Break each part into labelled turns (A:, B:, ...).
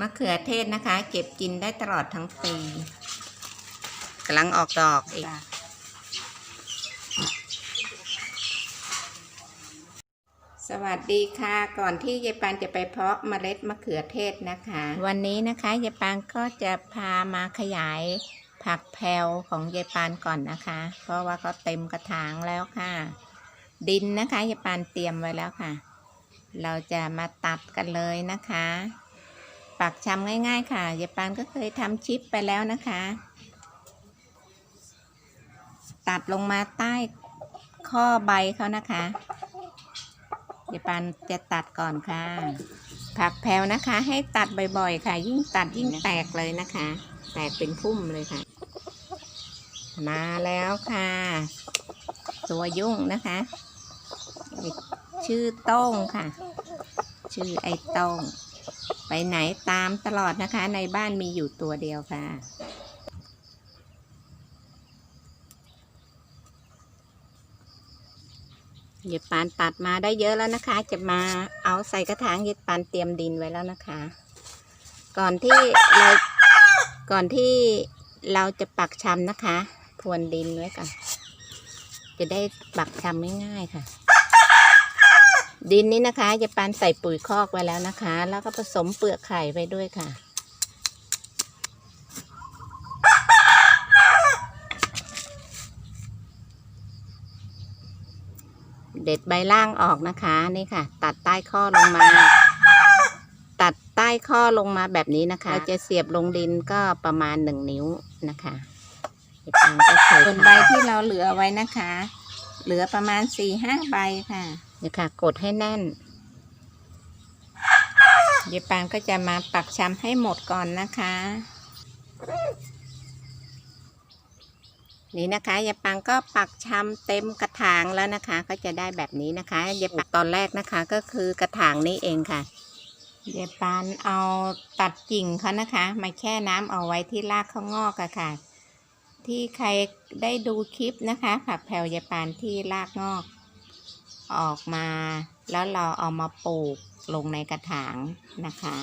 A: มะเขือเทศนะคะ เก็บกินได้ตลอดทั้งปีกำลังออกดอกอีก สวัสดีค่ะ ก่อนที่ยายปานจะไปเพาะเมล็ดมะเขือเทศนะคะ วันนี้นะคะยายปานก็จะพามาขยายผักแพรวของยายปานก่อนนะคะ เพราะว่าก็เต็มกระถางแล้วค่ะ ดินนะคะยายปานเตรียมไว้แล้วค่ะ เราจะมาตัดกันเลยนะคะ ปักชำง่าย ๆ ค่ะยายปานก็เคยทำชิปไปแล้วนะคะ ตัดลงมาใต้ข้อใบเขานะคะยายปานจะตัดก่อนค่ะ ผักแพรวนะคะ ให้ตัดบ่อยๆ ค่ะ ยิ่งตัดยิ่งแตกเลยนะคะ แตกเป็นพุ่มเลยค่ะ มาแล้วค่ะ ตัวยุ่งนะคะชื่อโต้งค่ะ ชื่อไอ้โต้ง ไปไหนตามตลอดนะคะ ในบ้านมีอยู่ตัวเดียวค่ะเย็บปานตัดมาได้เยอะแล้วนะคะ จะมาเอาใส่กระถางเย็บปานเตรียมดินไว้แล้วนะคะ ก่อนที่เราก่อนที่เราจะปักชำนะคะ พรวนดินไว้ก่อนจะได้ปักชำง่ายๆค่ะ ดินนี้นะคะเย็บปานใส่ปุ๋ยคอกไว้แล้วนะคะ แล้วก็ผสมเปลือกไข่ไว้ด้วยค่ะ เด็ดใบล่างออกนะคะนี่ค่ะ ตัดใต้ข้อลงมา ตัดใต้ข้อลงมาแบบนี้นะคะ จะเสียบลงดินก็ประมาณหนึ่งนิ้วนะคะเดี๋ยวปางก็เคยส่วนใบที่เราเหลือไว้นะคะ เหลือประมาณสี่ห้าใบค่ะ นี่ค่ะ กดให้แน่นเดี๋ยวปางก็จะมาปักชำให้หมดก่อนนะคะ นี่นะคะยายปังก็ปักชำเต็มกระถางแล้วนะคะ ก็จะได้แบบนี้นะคะยายปังตอนแรกนะคะก็คือกระถางนี้เองค่ะยายปานเอาตัดกิ่งเขานะคะ มาแช่น้ำเอาไว้ที่รากข้างอกอะค่ะ ที่ใครได้ดูคลิปนะคะ ผักแผ่วยายปานที่รากงอก ออกมา แล้วเราเอามาปลูกลงในกระถางนะคะ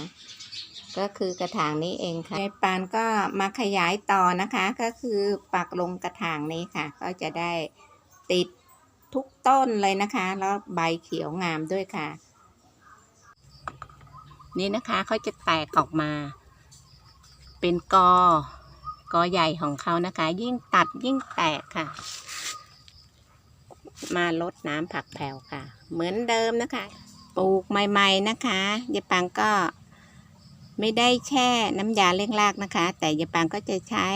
A: ก็คือกระถางนี้เองค่ะยายปานก็มาขยายต่อนะคะ ก็คือปักลงกระถางนี้ค่ะ ก็จะได้ติดทุกต้นเลยนะคะ แล้วใบเขียวงามด้วยค่ะ นี่นะคะเขาจะแตกออกมา เป็นกอกอใหญ่ของเขานะคะ ยิ่งตัดยิ่งแตกค่ะ มาลดน้ำผักแผ่วค่ะ เหมือนเดิมนะคะ ปลูกใหม่ ๆนะคะยายปังก็ไม่ได้แช่น้ำยาเร่งรากนะคะ แต่ยายปางก็จะใช้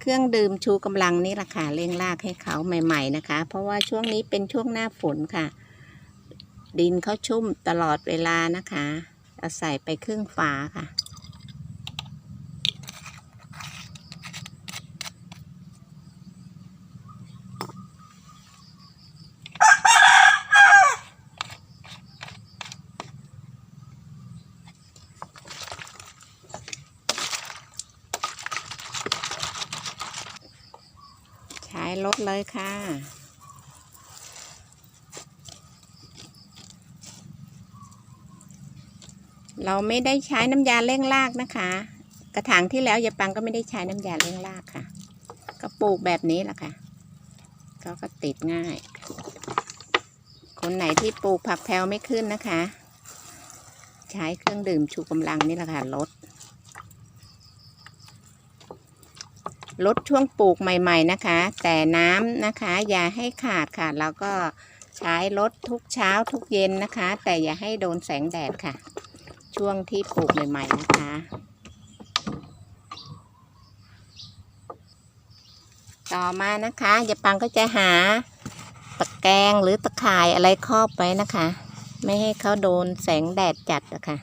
A: เครื่องดื่มชูกำลังนี่แหละค่ะเร่งรากให้เขาใหม่ ๆนะคะ เพราะว่าช่วงนี้เป็นช่วงหน้าฝนค่ะ ดินเขาชุ่มตลอดเวลานะคะเอาใส่ไปครึ่งฝาค่ะ ใช้ รถเลยค่ะ เราไม่ได้ใช้น้ำยาเร่งรากนะคะ กระถางที่แล้วยายปังก็ไม่ได้ใช้น้ำยาเร่งรากค่ะ ก็ปลูกแบบนี้แหละค่ะเขาก็ติดง่าย คนไหนที่ปลูกผักแพรวไม่ขึ้นนะคะ ใช้เครื่องดื่มชูกำลังนี่แหละค่ะลด ลดช่วงปลูกใหม่ๆนะคะ แต่น้ำนะคะ อย่าให้ขาดค่ะแล้วก็ใช้ลดทุกเช้าทุกเย็นนะคะ แต่อย่าให้โดนแสงแดดค่ะ ช่วงที่ปลูกใหม่ๆนะคะต่อมานะคะยายปังก็จะหาตะแกรงหรือตะข่ายอะไรครอบไว้นะคะ ไม่ให้เขาโดนแสงแดดจัดอะค่ะ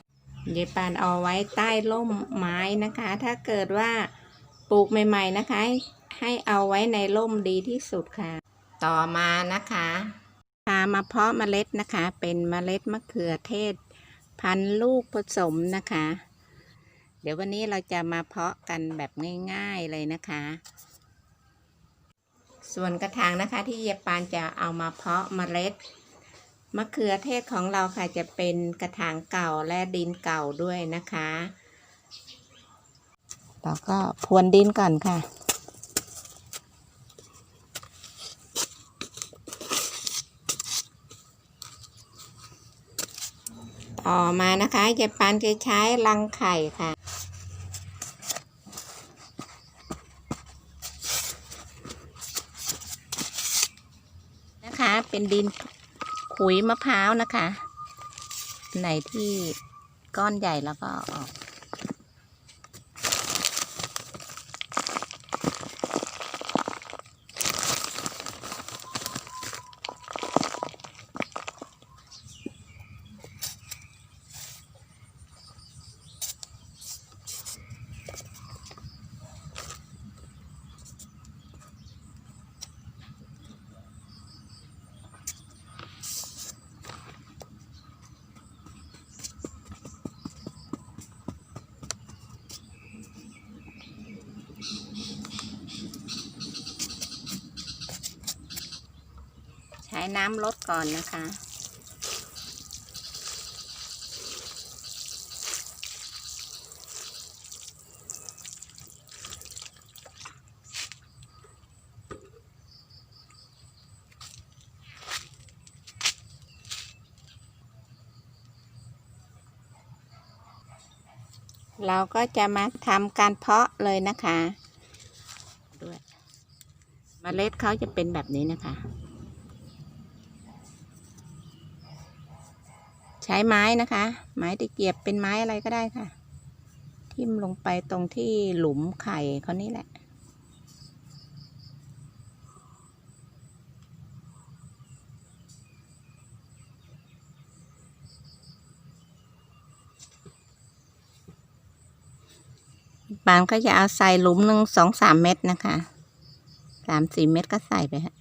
A: ยายปานเอาไว้ใต้ร่มไม้นะคะ ถ้าเกิดว่า ปลูกใหม่ๆนะคะ ให้เอาไว้ในร่มดีที่สุดค่ะ ต่อมานะคะพามาเพาะเมล็ดนะคะ เป็นเมล็ดมะเขือเทศ พันธุ์ลูกผสมนะคะ เดี๋ยววันนี้เราจะมาเพาะกันแบบง่าย ๆเลยนะคะ ส่วนกระถางนะคะที่เยายปานจะเอามาเพาะเมล็ดมะเขือเทศของเราค่ะจะเป็นกระถางเก่าและดินเก่าด้วยนะคะ เราก็พรวนดินก่อนค่ะ ต่อมานะคะยายปานจะใช้รังไข่ค่ะนะคะเป็นดินขุยมะพร้าวนะคะ ไหนที่ก้อนใหญ่แล้วก็ออก ใช้น้ำลดก่อนนะคะ เราก็จะมาทำการเพาะเลยนะคะ ด้วยเมล็ดเขาจะเป็นแบบนี้นะคะ ช้ไม้นะคะ ไม้ตะเกียบเป็นไม้อะไรก็ได้ค่ะ ทิ่มลงไปตรงที่หลุมไข่เขานี่แหละ ปานก็จะเอาใส่หลุมหนึ่งสองสามเม็ดนะคะสามสี่เม็ดก็ใส่ไปฮะ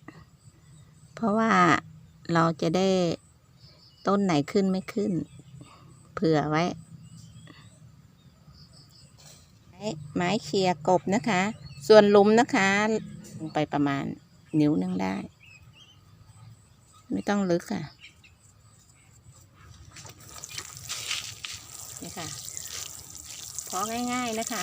A: เพราะว่าเราจะได้ ต้นไหนขึ้นไม่ขึ้น เผื่อไว้ ไม้เคลียกบนะคะ ส่วนลุมนะคะลงไปประมาณนิ้วนึงได้ ไม่ต้องลึกค่ะนี่ค่ะพอง่าย ๆนะคะ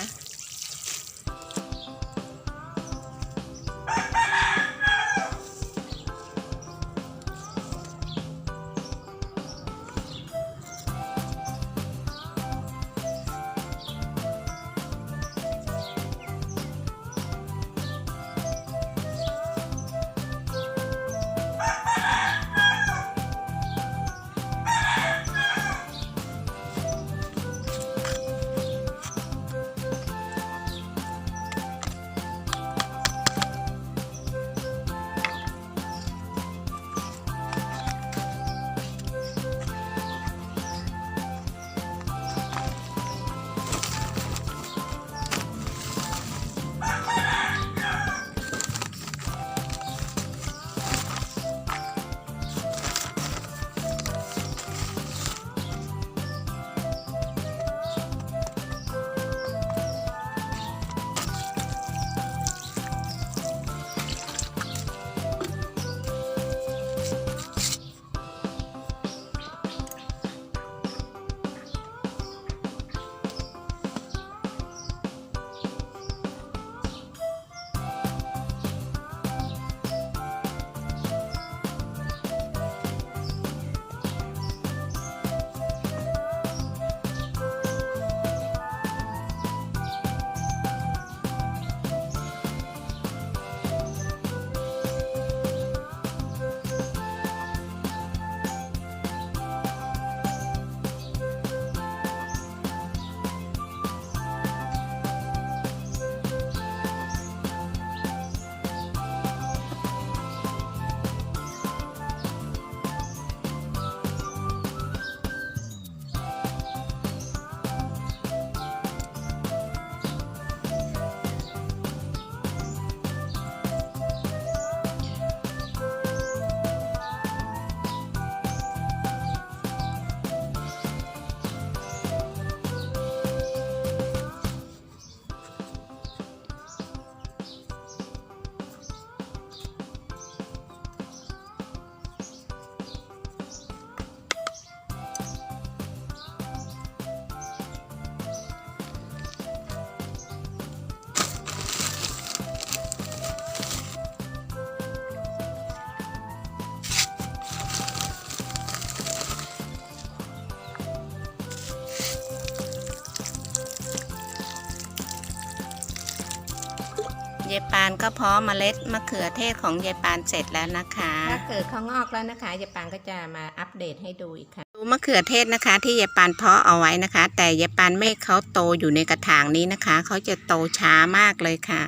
A: ยายปานก็เพาะเมล็ดมะเขือเทศของยายปานเสร็จแล้วนะคะ ถ้าเกิดเขางอกแล้วนะคะยายปานก็จะมาอัปเดตให้ดูอีกค่ะ ดูมะเขือเทศนะคะ ที่ยายปานเพาะเอาไว้นะคะ แต่ยายปานไม่ให้เขาโตอยู่ในกระถางนี้นะคะ เขาจะโตช้ามากเลยค่ะ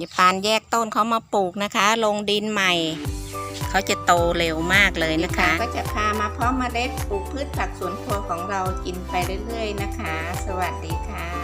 A: ยายปานแยกต้นเขามาปลูกนะคะ ลงดินใหม่ เขาจะโตเร็วมากเลยนะคะ ก็จะพามาเพาะเมล็ดปลูกพืชผักสวนครัวของเรากินไปเรื่อย ๆ นะคะ สวัสดีค่ะ